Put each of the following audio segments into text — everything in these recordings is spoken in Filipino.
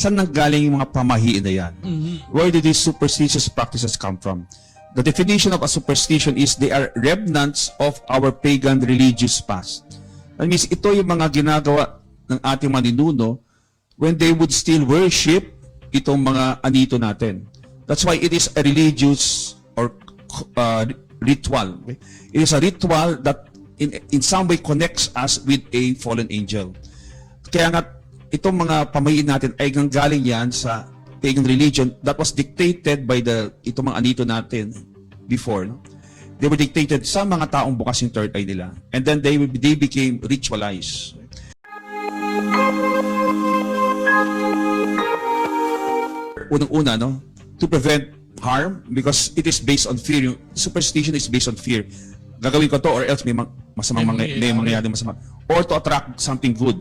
saan nanggaling yung mga pamahiin na yan? Where did these superstitious practices come from? The definition of a superstition is they are remnants of our pagan religious past. That means ito yung mga ginagawa ng ating maninuno when they would still worship itong mga anito natin. That's why it is a religious or uh, ritual. It is a ritual that in, in some way connects us with a fallen angel. Kaya nga, itong mga pamahiin natin ay galing yan sa pagan religion that was dictated by the itong mga anito natin before. No? They were dictated sa mga taong bukas yung third eye nila. And then they, they became ritualized. Unang-una, no? To prevent harm because it is based on fear. Yung superstition is based on fear. Gagawin ko to or else may ma- masamang May mangyayari masama. Or to attract something good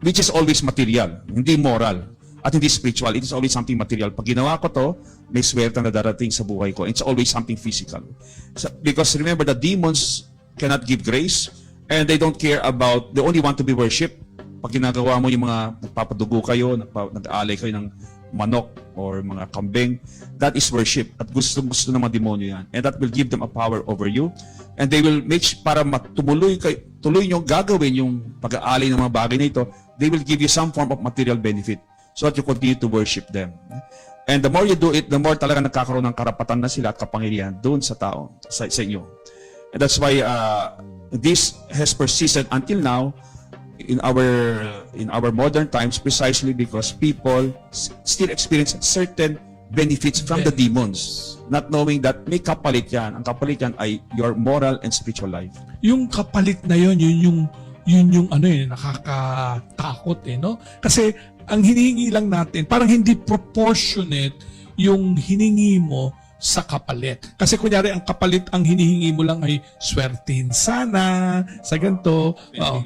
which is always material, hindi moral at hindi spiritual. It is always something material. Pag ginawa ko to, may swerte na darating sa buhay ko. It's always something physical. So, because remember, the demons cannot give grace and they don't care about, they only want to be worshipped. Pag ginagawa mo yung mga nagpapadugo kayo, nag-aalay kayo ng manok or mga kambing, that is worship. At gusto gusto ng mga demonyo yan. And that will give them a power over you. And they will make para matumuloy kay tuloy nyo gagawin yung pag-aalay ng mga bagay na ito, they will give you some form of material benefit so that you continue to worship them. And the more you do it, the more talaga nagkakaroon ng karapatan na sila at kapangyarihan doon sa tao, sa, sa inyo. And that's why uh, this has persisted until now in our in our modern times precisely because people still experience certain benefits from the demons. Not knowing that may kapalit yan. Ang kapalit yan ay your moral and spiritual life. Yung kapalit na yun, yun yung yun yung ano yun, nakakatakot eh, no? Kasi ang hinihingi lang natin, parang hindi proportionate yung hiningi mo sa kapalit. Kasi kunyari, ang kapalit, ang hinihingi mo lang ay swertihin sana sa ganito. Oo.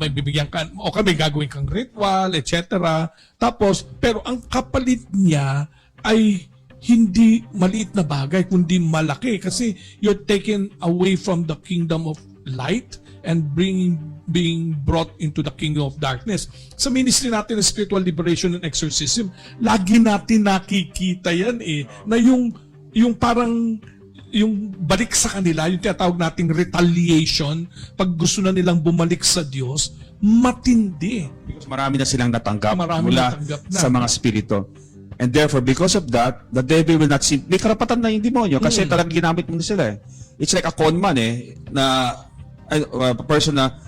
may bibigyan ka, o kami gagawin kang ritual, etc. Tapos, pero ang kapalit niya ay hindi maliit na bagay, kundi malaki. Kasi you're taken away from the kingdom of light and bringing being brought into the kingdom of darkness. Sa ministry natin ng spiritual liberation and exorcism, lagi natin nakikita yan eh, na yung, yung parang yung balik sa kanila, yung tinatawag nating retaliation, pag gusto na nilang bumalik sa Diyos, matindi. because marami na silang natanggap Marami mula natanggap na. sa mga spirito and therefore because of that the devil will not sin may karapatan na yung demonyo kasi talagang ginamit mo na sila eh it's like a con man eh na uh, person na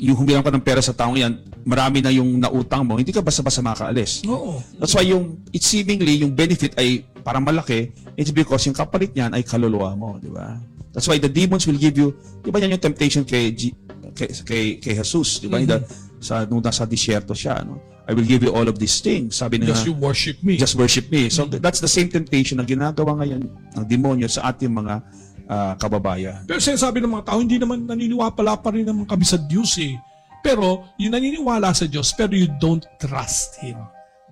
yung humiram ka ng pera sa taong yan marami na yung nautang mo hindi ka basta-basta makaalis Oo. That's why yung it seemingly yung benefit ay parang malaki, it's because yung kapalit niyan ay kaluluwa mo, di ba? That's why the demons will give you, di ba yan yung temptation kay G- kay, kay, kay Jesus, di ba? Mm-hmm. Sa nung nasa disyerto siya, no? I will give you all of these things. Sabi nila, Just you worship me. just worship me. So that's the same temptation na ginagawa ngayon ng demonyo sa ating mga ah, kababayan. Pero sinasabi ng mga tao, hindi naman naniniwala pa rin naman kami sa Diyos eh. Pero, yung naniniwala sa Diyos, pero you don't trust Him.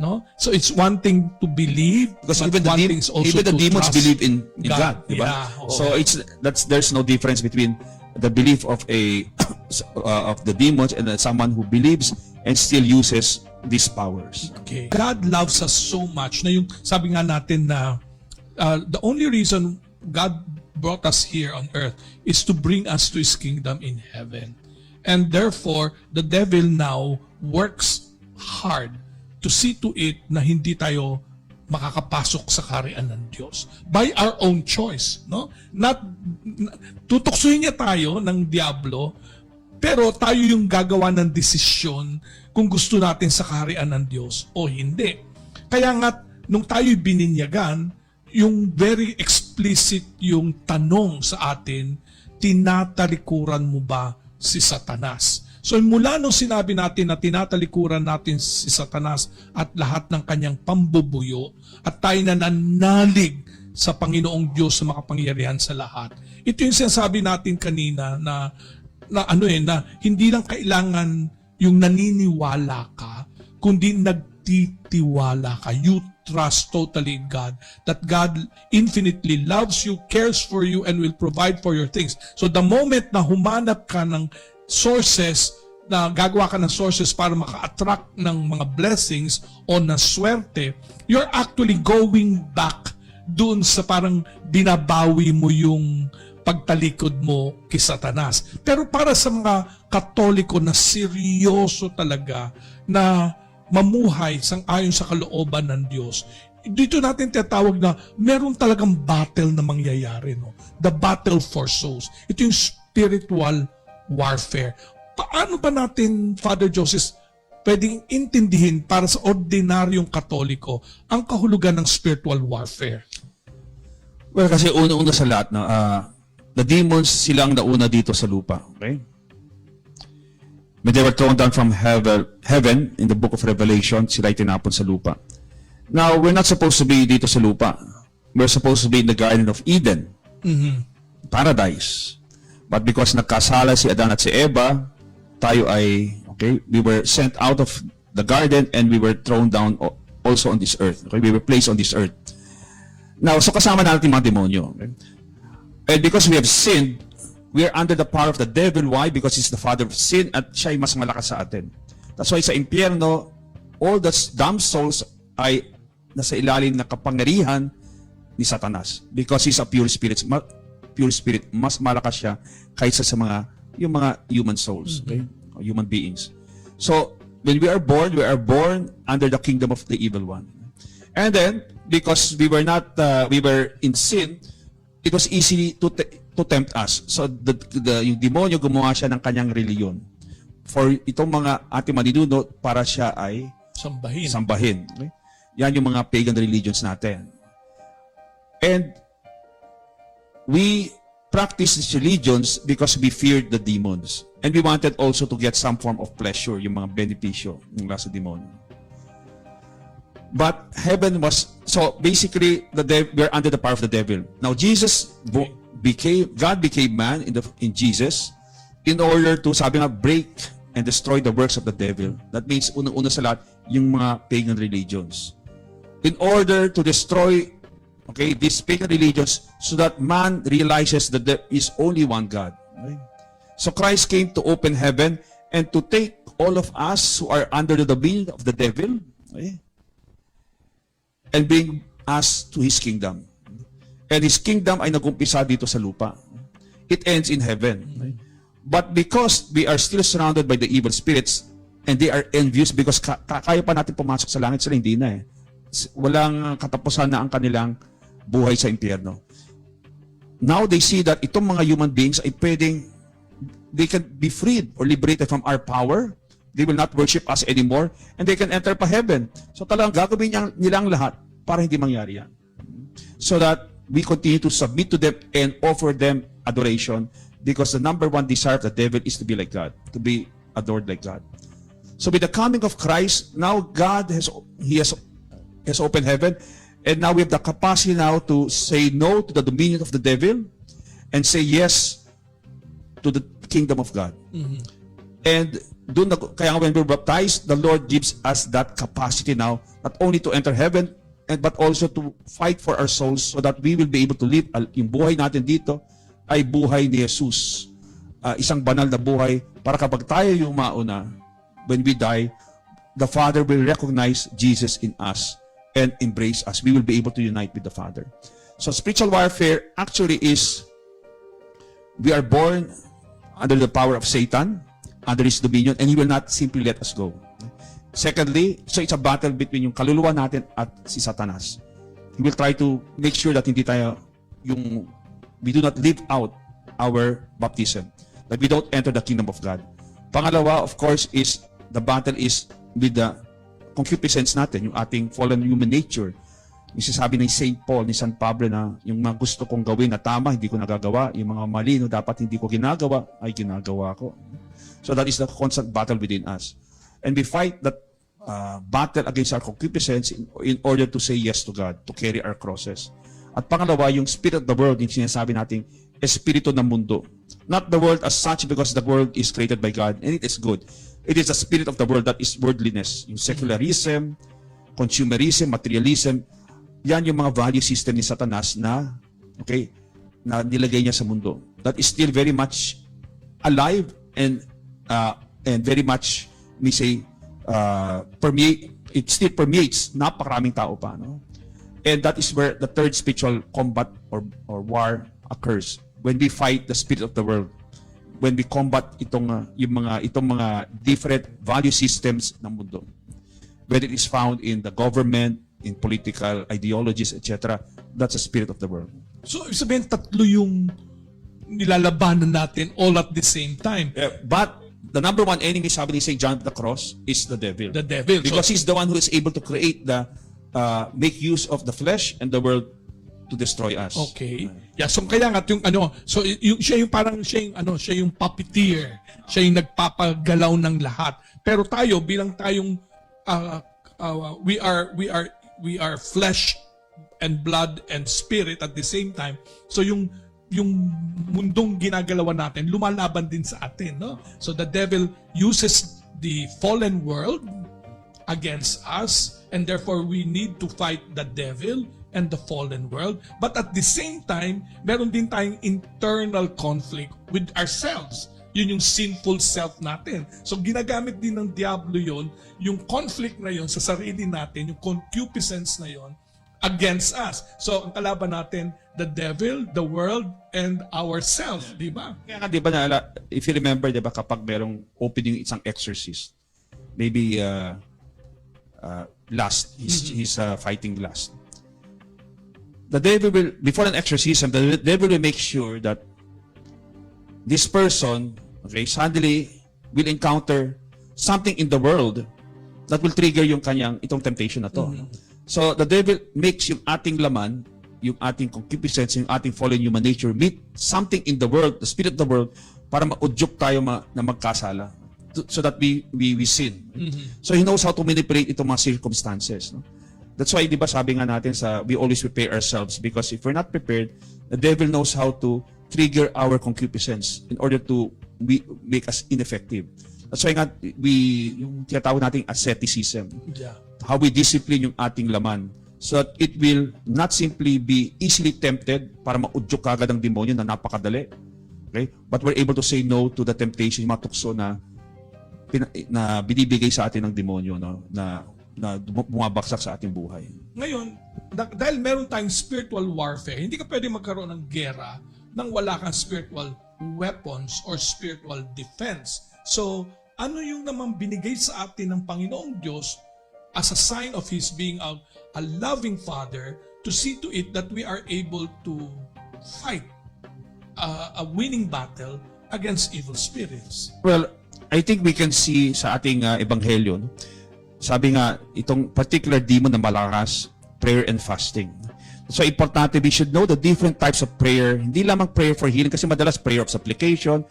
No? So, it's one thing to believe, Because even the, one is also even the demons believe in, in God. God, di ba? Yeah, oo. So it's that's there's no difference between the belief of a uh, of the demons and then someone who believes and still uses these powers. Okay. God loves us so much na yung sabi nga natin na uh, the only reason God brought us here on earth is to bring us to His kingdom in heaven. And therefore, the devil now works hard to see to it na hindi tayo makakapasok sa kaharian ng Diyos by our own choice no not n- tutuksohin niya tayo ng diablo pero tayo yung gagawa ng desisyon kung gusto natin sa kaharian ng Diyos o hindi. Kaya nga, nung tayo'y bininyagan, yung very explicit yung tanong sa atin, tinatalikuran mo ba si Satanas? So mula nung sinabi natin na tinatalikuran natin si Satanas at lahat ng kanyang pambubuyo at tayo na nanalig sa Panginoong Diyos sa makapangyarihan sa lahat. Ito yung sinasabi natin kanina na na ano eh, na hindi lang kailangan yung naniniwala ka, kundi nagtitiwala ka. You trust totally in God. That God infinitely loves you, cares for you, and will provide for your things. So the moment na humanap ka ng sources na gagawa ka ng sources para maka-attract ng mga blessings o na swerte, you're actually going back doon sa parang binabawi mo yung pagtalikod mo kay Satanas. Pero para sa mga katoliko na seryoso talaga na mamuhay sang ayon sa kalooban ng Diyos, dito natin tinatawag na meron talagang battle na mangyayari. No? The battle for souls. Ito yung spiritual warfare. Paano ba natin, Father Joseph, pwedeng intindihin para sa ordinaryong katoliko ang kahulugan ng spiritual warfare? Well, kasi una-una sa lahat, no, ah, the demons silang nauna dito sa lupa. Okay? When they were thrown down from heaven, in the book of Revelation, sila ay tinapon sa lupa. Now, we're not supposed to be dito sa lupa. We're supposed to be in the Garden of Eden. Paradise. But because nagkasala si Adan at si Eva, tayo ay, okay, we were sent out of the garden and we were thrown down also on this earth. Okay, we were placed on this earth. Now, so kasama natin mga demonyo. Okay? And because we have sinned, we are under the power of the devil. Why? Because he's the father of sin at siya ay mas malakas sa atin. That's why sa impyerno, all the damn souls ay nasa ilalim ng kapangyarihan ni Satanas. Because he's a pure spirit. Ma- pure spirit. Mas malakas siya kaysa sa mga yung mga human souls. Okay? Or Human beings. So, when we are born, we are born under the kingdom of the evil one. And then, because we were not, uh, we were in sin, it was easy to to tempt us. So, the, the, yung demonyo gumawa siya ng kanyang reliyon. For itong mga ating maninuno, para siya ay Sambahin. sambahin. Okay? Yan yung mga pagan religions natin. And we practice these religions because we feared the demons. And we wanted also to get some form of pleasure, yung mga benepisyo ng sa demonyo. But heaven was, so basically, the dev, we're under the power of the devil. Now, Jesus bo- became, God became man in, the, in Jesus in order to, sabi nga, break and destroy the works of the devil. That means, unang-una sa lahat, yung mga pagan religions. In order to destroy, okay, these pagan religions so that man realizes that there is only one God. Okay? So Christ came to open heaven and to take all of us who are under the dominion of the devil, okay, and bring us to His kingdom. And His kingdom ay nagumpisa dito sa lupa. It ends in heaven. But because we are still surrounded by the evil spirits, and they are envious because ka- ka- kaya pa natin pumasok sa langit, sila hindi na eh. Walang katapusan na ang kanilang buhay sa impyerno. Now they see that itong mga human beings ay pwedeng they can be freed or liberated from our power. They will not worship us anymore and they can enter pa heaven. So talagang gagawin niya, nila ang lahat para hindi mangyari yan. So that we continue to submit to them and offer them adoration because the number one desire of the devil is to be like God, to be adored like God. So with the coming of Christ, now God has He has has opened heaven, and now we have the capacity now to say no to the dominion of the devil and say yes to the kingdom of God. Mm-hmm. And doon na, kaya when we're baptized, the Lord gives us that capacity now, not only to enter heaven, and but also to fight for our souls so that we will be able to live, yung buhay natin dito ay buhay ni Jesus. Ah, isang banal na buhay para kapag tayo yung mauna, when we die, the Father will recognize Jesus in us and embrace us. We will be able to unite with the Father. So spiritual warfare actually is we are born under the power of Satan, under his dominion, and he will not simply let us go. Secondly, so it's a battle between yung kaluluwa natin at si Satanas. He will try to make sure that hindi tayo yung we do not live out our baptism. That we don't enter the kingdom of God. Pangalawa, of course, is the battle is with the concupiscence natin, yung ating fallen human nature. Yung sinasabi ni St. Paul, ni San Pablo na yung mga gusto kong gawin na tama, hindi ko nagagawa. Yung mga mali no dapat hindi ko ginagawa, ay ginagawa ko. So that is the constant battle within us. And we fight that uh, battle against our concupiscence in, in order to say yes to God, to carry our crosses. At pangalawa, yung spirit of the world, yung sinasabi nating espiritu ng mundo. Not the world as such because the world is created by God and it is good. It is the spirit of the world that is worldliness. Yung secularism, consumerism, materialism, yan yung mga value system ni Satanas na, okay, na nilagay niya sa mundo. That is still very much alive and uh, and very much, may say, uh, permeate, it still permeates napakaraming tao pa. No? And that is where the third spiritual combat or, or war occurs. When we fight the spirit of the world. When we combat itong, uh, yung mga, itong mga different value systems ng mundo. Whether it is found in the government, in political ideologies, etc. That's the spirit of the world. So, ibig sabihin, tatlo yung nilalabanan natin all at the same time. Uh, but the number one enemy, sabi ni St. John of the Cross, is the devil. The devil. Because so, he's the one who is able to create the, uh, make use of the flesh and the world to destroy us. okay. Yeah, so kaya nga yung ano, so yung siya yung parang siya yung ano, siya yung puppeteer. Siya yung nagpapagalaw ng lahat. Pero tayo bilang tayong uh, uh, we are we are we are flesh and blood and spirit at the same time. So yung yung mundong ginagalawan natin lumalaban din sa atin, no? So the devil uses the fallen world against us and therefore we need to fight the devil and the fallen world. But at the same time meron din tayong internal conflict with ourselves. Yun yung sinful self natin. So ginagamit din ng diablo yon yung conflict na yon sa sarili natin yung concupiscence na yon against us. So ang kalaban natin the devil the world and ourself di ba Kaya nga, di ba, naala, if you remember, di ba, kapag merong opening isang exorcist, maybe uh, uh, lust, he's, he's uh, fighting lust. The devil will, before an exorcism, the devil will make sure that this person, okay, suddenly will encounter something in the world that will trigger yung kanyang itong temptation na to. So the devil makes yung ating laman, yung ating concupiscence, yung ating fallen human nature meet something in the world, the spirit of the world, para maudyok tayo ma, na magkasala. To- So that we we, we sin. So he knows how to manipulate itong mga circumstances. No? That's why, di ba, sabi nga natin sa, we always prepare ourselves because if we're not prepared, the devil knows how to trigger our concupiscence in order to we, make us ineffective. That's why nga, we, yung tinatawag nating asceticism yeah how we discipline yung ating laman so that it will not simply be easily tempted para maudyok kagad ng demonyo na napakadali. Okay? But we're able to say no to the temptation, yung mga tukso na, na binibigay sa atin ng demonyo no? na, na bum- bumabaksak sa ating buhay. Ngayon, da- dahil meron tayong spiritual warfare, hindi ka pwede magkaroon ng gera nang wala kang spiritual weapons or spiritual defense. So, ano yung naman binigay sa atin ng Panginoong Diyos as a sign of His being a, a loving Father to see to it that we are able to fight uh, a winning battle against evil spirits. Well, I think we can see sa ating uh, ebanghelyo, no? sabi nga, itong particular demon na malakas, prayer and fasting. So, importante, we should know the different types of prayer. Hindi lamang prayer for healing, kasi madalas prayer of supplication,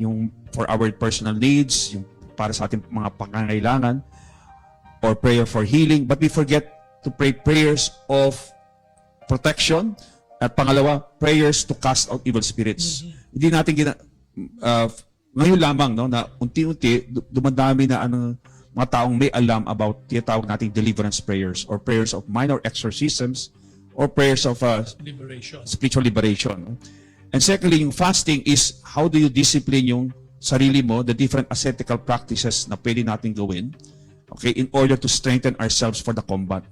yung for our personal needs, yung para sa ating mga pangangailangan, or prayer for healing, but we forget to pray prayers of protection, at pangalawa, prayers to cast out evil spirits. Hindi natin gina, uh, ngayon lamang no na unti-unti du- dumadami na ano mga taong may alam about tinatawag nating deliverance prayers or prayers of minor exorcisms or prayers of uh, Liberation. spiritual liberation. And secondly, yung fasting is how do you discipline yung sarili mo, the different ascetical practices na pwede natin gawin, okay, in order to strengthen ourselves for the combat.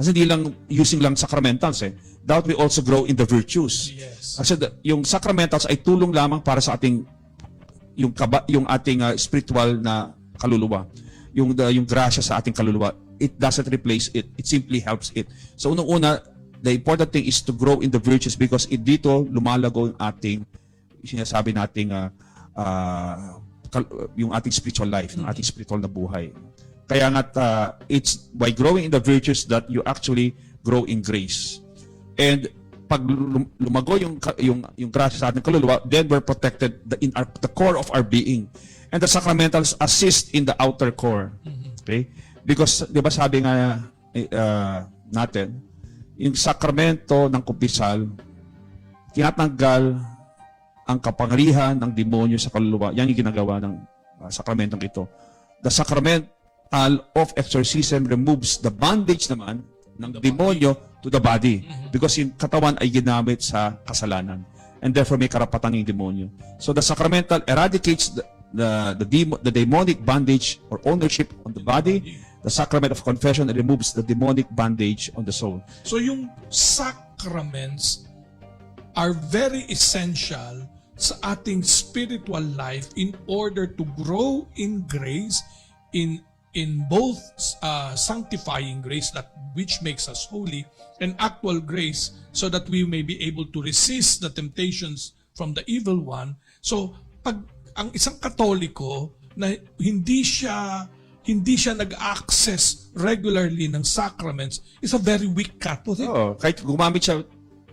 Kasi hindi lang using lang sacramentals eh. That we also grow in the virtues. Yes. Kasi the- yung sacramentals ay tulong lamang para sa ating yung kaba, yung ating uh, spiritual na kaluluwa. Yung the, yung grasya sa ating kaluluwa. It doesn't replace it. It simply helps it. So unang-una, the important thing is to grow in the virtues because it dito lumalago yung ating sinasabi nating uh, uh, yung ating spiritual life, yung ating spiritual na buhay. Kaya nga uh, it's by growing in the virtues that you actually grow in grace. And pag lum- lumago yung yung yung grasya sa ating kaluluwa, then we're protected the, in our, the core of our being. And the sacramentals assist in the outer core. Okay? Because 'di ba sabi nga eh, uh, natin, yung sakramento ng kumpisal tinatanggal ang kapangyarihan ng demonyo sa kaluluwa. Yan yung ginagawa ng uh, sakramentong ito. The sacramental of exorcism removes the bondage naman ng demonyo to the body because yung katawan ay ginamit sa kasalanan and therefore may karapatan ng demonyo. So the sacramental eradicates the, the the, demo, the demonic bondage or ownership on the body. The sacrament of confession removes the demonic bondage on the soul. So yung sacraments are very essential sa ating spiritual life in order to grow in grace in in both uh, sanctifying grace that which makes us holy and actual grace so that we may be able to resist the temptations from the evil one so pag ang isang katoliko na hindi siya hindi siya nag-access regularly ng sacraments is a very weak Catholic. Oo, kahit gumamit siya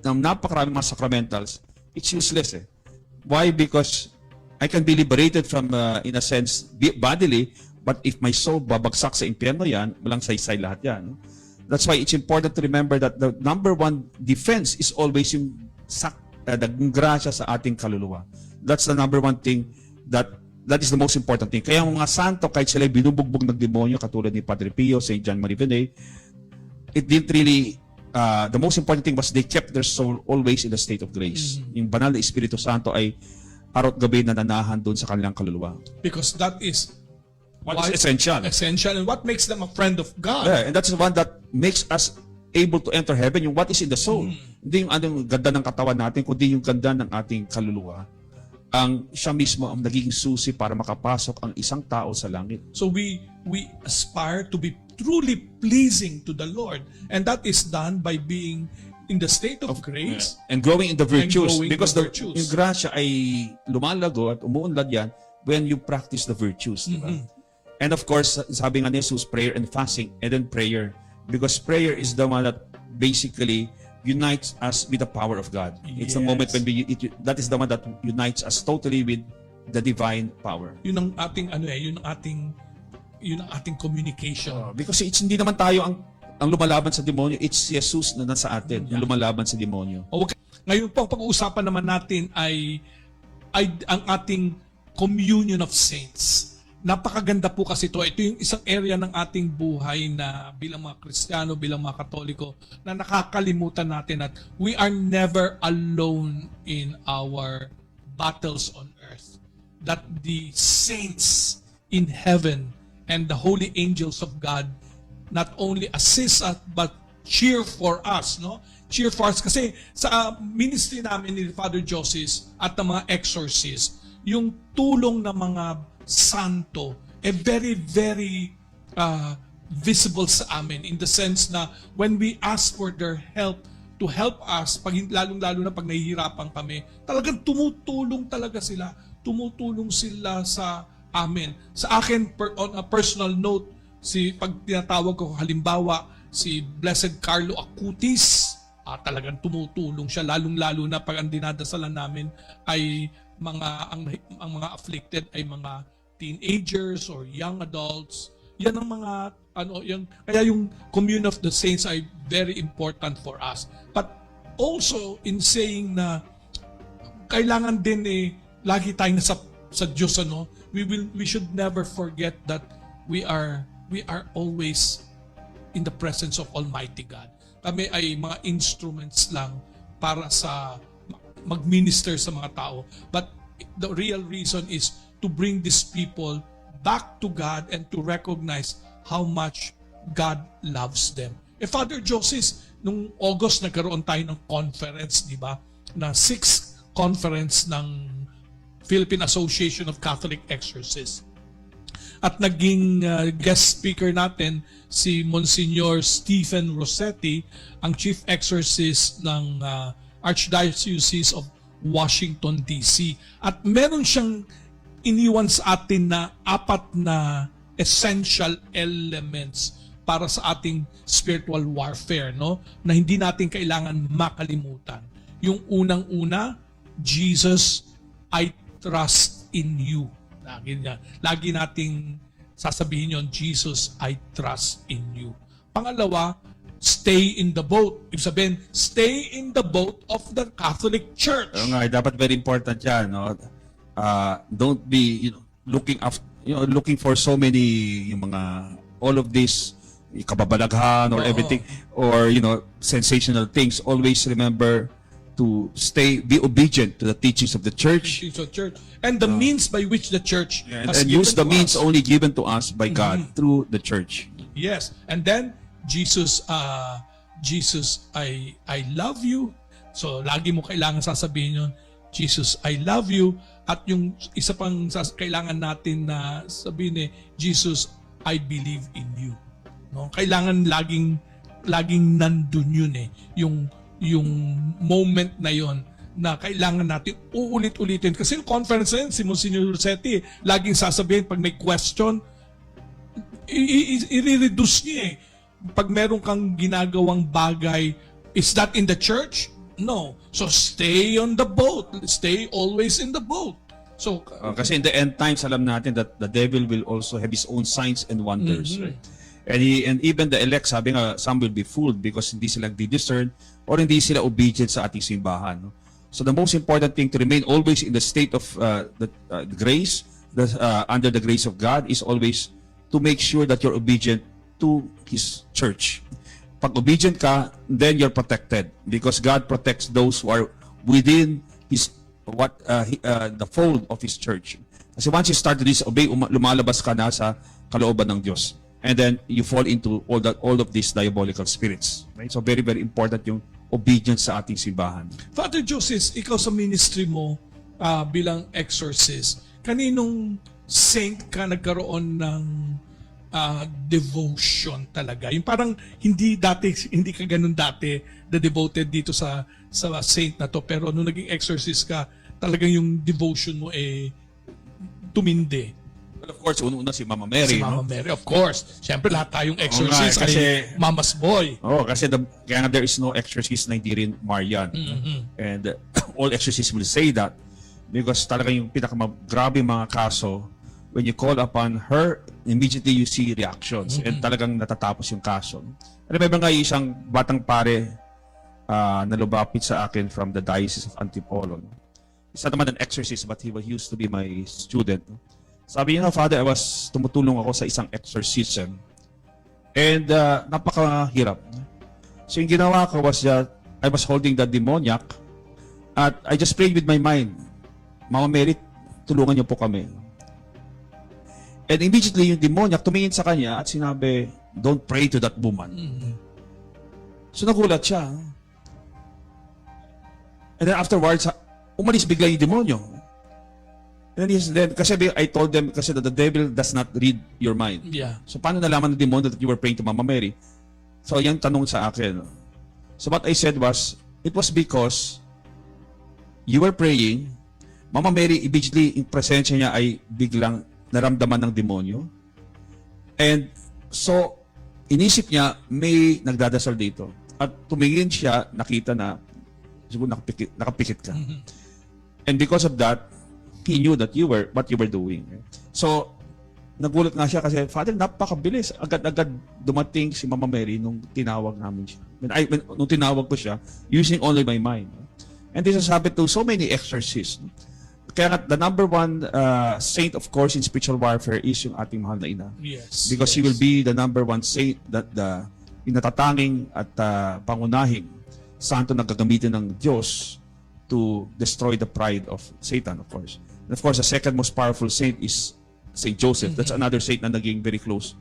ng napakaraming mga sacramentals, it's useless eh. Why? Because I can be liberated from, uh, in a sense, bodily, but if my soul babagsak sa impyerno yan, walang saysay lahat yan. That's why it's important to remember that the number one defense is always yung sak, uh, grasya sa ating kaluluwa. That's the number one thing that that is the most important thing. Kaya mga santo, kahit sila binubugbog ng demonyo, katulad ni Padre Pio, St. John Marie Vianney, it didn't really uh, the most important thing was they kept their soul always in a state of grace. Yung banal na Espiritu Santo ay araw at gabi na nanahan doon sa kanilang kaluluwa. because that is What why- is essential. essential and what makes them a friend of God. Yeah, and that's the one that makes us able to enter heaven, yung what is in the soul. Hindi yung anong ganda ng katawan natin, kundi yung ganda ng ating kaluluwa. Ang siya mismo ang nagiging susi para makapasok ang isang tao sa langit. So we we aspire to be truly pleasing to the Lord and that is done by being in the state of grace. And growing in the virtues. because the the, virtues. yung grasya ay lumalago at umuunlad yan when you practice the virtues. di ba? And of course, sabi nga ni Jesus, prayer and fasting, and then prayer. Because prayer is the one that basically unites us with the power of God. It's the Yes. moment when we, it, that is the one that unites us totally with the divine power. Yun ang ating ano eh, yun ang ating yun ang ating communication. Because it's hindi naman tayo ang ang lumalaban sa demonyo, it's Jesus na nasa atin, yung lumalaban sa demonyo. Okay. Ngayon po, pag-uusapan naman natin ay, ay ang ating communion of saints. Napakaganda po kasi ito. Ito yung isang area ng ating buhay na bilang mga Kristiyano, bilang mga Katoliko, na nakakalimutan natin at we are never alone in our battles on earth. That the saints in heaven and the holy angels of God not only assist us but cheer for us, no? Cheer for us kasi sa uh, ministry namin ni Father Joseph at ng mga exorcists, yung tulong ng mga santo eh very very uh, visible sa amin in the sense na when we ask for their help to help us pag lalong-lalo na pag nahihirapan kami, talagang tumutulong talaga sila. Tumutulong sila sa amin. Sa akin per, on a personal note, si pag tinatawag ko halimbawa si Blessed Carlo Acutis, ah, talagang tumutulong siya lalong-lalo na pag ang dinadasalan namin ay mga ang, ang mga afflicted ay mga teenagers or young adults. Yan ang mga ano yung kaya yung commune of the saints ay very important for us. But also in saying na kailangan din eh lagi tayong nasa sa Diyos ano we will we should never forget that we are we are always in the presence of Almighty God kami ay mga instruments lang para sa mag-minister sa mga tao but the real reason is to bring these people back to God and to recognize how much God loves them. Eh Father Joseph, nung August nagkaroon tayo ng conference, di ba? Na sixth conference ng Philippine Association of Catholic Exorcists. At naging uh, guest speaker natin si Monsignor Stephen Rossetti, ang chief exorcist ng uh, Archdiocese of Washington DC. At meron siyang iniwan sa atin na apat na essential elements para sa ating spiritual warfare, no? Na hindi natin kailangan makalimutan. Yung unang-una, Jesus, I trust in you. Lagi, na, lagi nating sasabihin yon Jesus, I trust in you. Pangalawa, stay in the boat. Ibig sabihin, stay in the boat of the Catholic Church. Oo nga, eh, dapat very important yan, no? Uh, don't be, you know, looking after, you know, looking for so many, yung mga, all of this, kababalaghan or Oo. everything, or, you know, sensational things. Always remember to stay, be obedient to the teachings of the church, Teachings of church and the means by which the church and, has and use the given to means us. only given to us by God through the church. Yes. And then Jesus uh Jesus I I love you. So lagi mo kailangan sasabihin yun, Jesus I love you at yung isa pang kailangan natin na sabihin eh Jesus I believe in you. No? Kailangan laging laging nandun yun eh yung yung moment na yon na kailangan natin uulit-ulitin kasi yung conference na yun si Monsignor Rossetti laging sasabihin pag may question i-reduce niya eh. Pag meron kang ginagawang bagay, is that in the church? No. So stay on the boat. Stay always in the boat. So, Uh, kasi in the end times, alam natin that the devil will also have his own signs and wonders. right? And, he, and even the elect, sabi nga, some will be fooled because hindi sila di-discern or hindi sila obedient sa ating simbahan. No? So the most important thing to remain always in the state of uh, the, uh, grace, the, uh, under the grace of God, is always to make sure that you're obedient to His church. Pag obedient ka, then you're protected because God protects those who are within His what uh, uh, the fold of His church. Kasi once you start to disobey, uma- lumalabas ka na sa kalooban ng Diyos. And then you fall into all that all of these diabolical spirits. Right? So very very important yung obedience sa ating simbahan. Father Joseph, ikaw sa ministry mo ah, bilang exorcist, kaninong saint ka nagkaroon ng ah, devotion talaga? Yung parang hindi dati, hindi ka ganun dati na devoted dito sa sa saint na to, pero nung naging exorcist ka, talagang yung devotion mo eh tumindi. Well, of course, unang-una si Mama Mary. Si Mama no? Mary, of course. Siyempre, lahat tayong exorcist Oo nga, ay kasi- mama's boy. Oh, kasi the, kaya nga there is no exorcist na hindi rin Marian. Mm-hmm. And uh, all exorcists will say that because talaga yung pinakamagrabe mga kaso when you call upon her, immediately you see reactions and talagang natatapos yung kaso. Remember nga yung isang batang pare uh, na lumapit sa akin from the Diocese of Antipolo. no? Isa naman an exorcist but he was used to be my student. Sabi niya, Father, I was tumutulong ako sa isang exorcism And uh, napakahirap. So yung ginawa ko was that I was holding the demoniac at I just prayed with my mind, Mama Mary, tulungan niyo po kami. And immediately yung demoniac tumingin sa kanya at sinabi, don't pray to that woman. So nagulat siya. And then afterwards, umalis bigla yung demonyo. And then, he- then kasi I told them kasi that the devil does not read your mind. Yeah. So paano nalaman ng demonyo that you were praying to Mama Mary? So yung tanong sa akin. So what I said was, it was because you were praying, Mama Mary immediately in presensya niya ay biglang naramdaman ng demonyo. And so inisip niya may nagdadasal dito. At tumingin siya, nakita na siguro nakapikit, nakapikit ka. And because of that, he knew that you were what you were doing. So, nagulat nga siya kasi, Father, napakabilis. Agad-agad dumating si Mama Mary nung tinawag namin siya. I, when, nung tinawag ko siya, using only my mind. And this has happened to so many exorcists. Kaya nga, the number one uh, saint, of course, in spiritual warfare is yung ating mahal na ina. Yes. Because she yes. will be the number one saint that the inatatanging at uh, pangunahing santo na gagamitin ng Diyos to destroy the pride of Satan, of course. And of course, the second most powerful saint is Saint Joseph. That's another saint na naging very close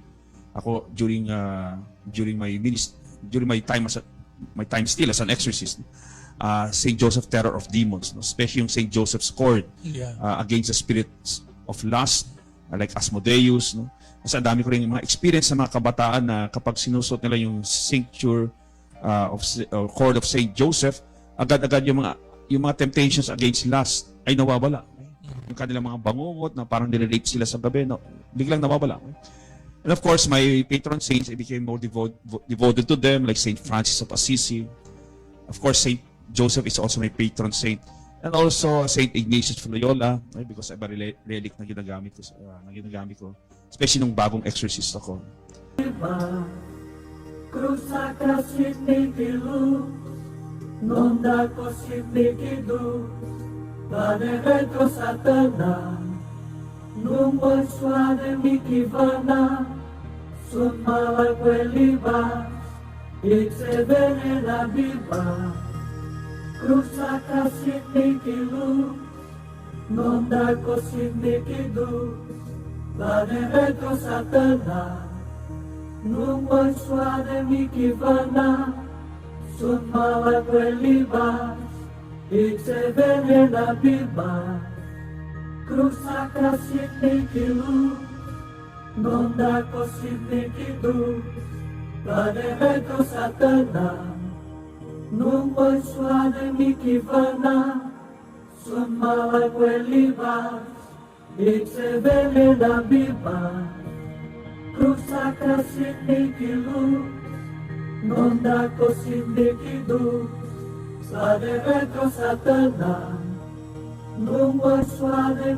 ako during uh, during my minist during my time as a, my time still as an exorcist. Uh, Saint Joseph terror of demons, no? especially yung Saint Joseph's cord Yeah. uh, against the spirits of lust, uh, like Asmodeus. No? Ang dami ko rin yung mga experience sa mga kabataan na kapag sinusot nila yung cincture uh, of or cord of Saint Joseph, agad-agad yung mga yung mga temptations against lust ay nawawala. Yung kanilang mga bangungot na parang nirelate sila sa gabi, no, biglang nawawala. And of course, my patron saints, I became more devoted, devoted to them, like Saint Francis of Assisi. Of course, Saint Joseph is also my patron saint. And also Saint Ignatius of Loyola, because I have a rel- relic na ginagamit ko, uh, na ginagamit ko. Especially nung bagong exorcist ako. Cruz sacra signifilu, Cruza Cassinikilu, Nonda Cossinikidu, Vanemedo Satana, Numa Suade Mikivana, Sumala biba. Itsevenena Bibas, Cruza Cassinikilu, Nonda Cossinikidu, Vanemedo Satana, Numpaswana Mikivana Swamala Quelivas Mitsevelena Biba. Cruz Sacra Sindikiluz Nondako Sindikiduz Sadevetro Satana. Numpaswana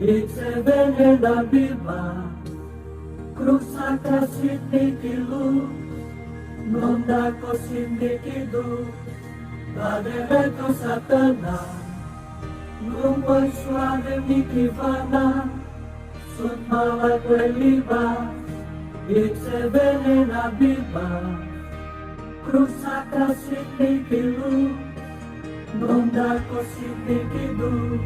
e se Quelivas da Biba. Cruzata sindikilu, nondako sindikidu, Badebeko satana, Lumba suave mikivana, Sunmala kweliba, Itsebele na biba, Cruzata du, Nondako sindikidu,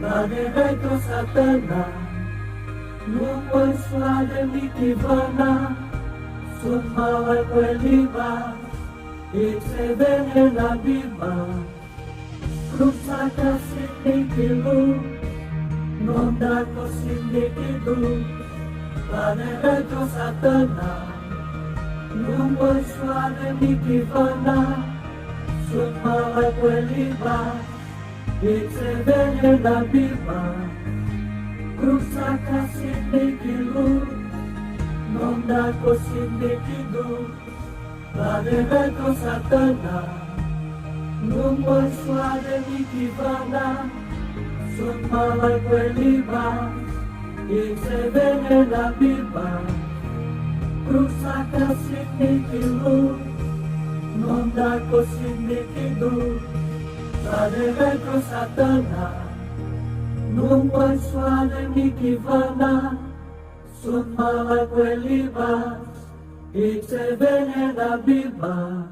Badebeko satana, Nu poți slavă mitivana, sunt mala păliva, e se vede la biba. Cruța ca se titilu, non da cosindichidu, la neredo satana. Nu poți slavă mitivana, sunt mala păliva, e se vede la biba. Cruzata siete kilo, nonda kosinde kido, badebe kosatana, numbo suade mikivana, sumala kweliba, insebene na biba. Cruzata siete kilo, nonda kosinde kido, badebe kosatana, Numpas suave mi kivana, sumala kwelibas, itebele na bibas.